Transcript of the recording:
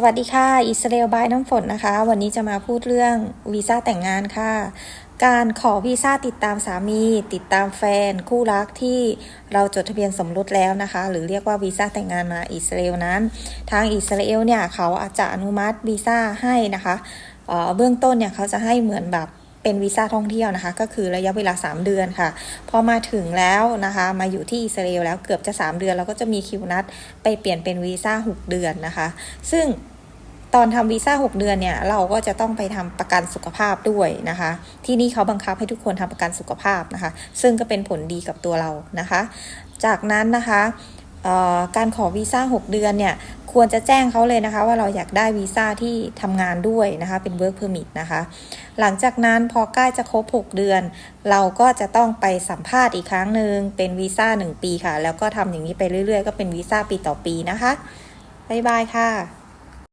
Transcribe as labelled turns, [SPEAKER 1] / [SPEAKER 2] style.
[SPEAKER 1] สวัสดีค่ะ อิสราเอลบายน้ำฝนนะคะ วันนี้จะมาพูดเรื่องวีซ่าแต่งงานค่ะ การขอวีซ่าติดตามสามี ติดตามแฟน คู่รักที่เราจดทะเบียนสมรสแล้วนะคะ หรือเรียกว่าวีซ่าแต่งงานมาอิสราเอลนั้น ทางอิสราเอลเนี่ยเขาอาจจะอนุมัติวีซ่าให้นะคะเออเบื้องต้นเนี่ยเขาจะให้เหมือนแบบ เป็นวีซ่าท่องเที่ยวนะคะ ก็คือระยะเวลา 3 เดือนค่ะ พอมาถึงแล้วนะคะ มาอยู่ที่อิสราเอลแล้วเกือบจะ 3 เดือน เราก็จะมีคิวนัดไปเปลี่ยนเป็นวีซ่า 6 เดือนนะคะ ซึ่งตอนทำวีซ่า 6 เดือนเนี่ย เราก็จะต้องไปทำประกันสุขภาพด้วยนะคะ ที่นี่เขาบังคับให้ทุกคนทำประกันสุขภาพนะคะ ซึ่งก็เป็นผลดีกับตัวเรานะคะ จากนั้นนะคะ การขอวีซ่า 6 เดือนเนี่ยควรจะแจ้งเขาเลยนะคะ ว่าเราอยากได้วีซ่าที่ทำงานด้วยนะคะ เป็น work permit นะคะ หลังจากนั้นพอใกล้จะครบ 6 เดือน เราก็จะต้องไปสัมภาษณ์อีกครั้งหนึ่งเป็นวีซ่า 1 ปีค่ะ แล้วก็ทำอย่างนี้ไปเรื่อยๆ ก็เป็นวีซ่าปีต่อปีนะคะ บ๊ายบายค่ะ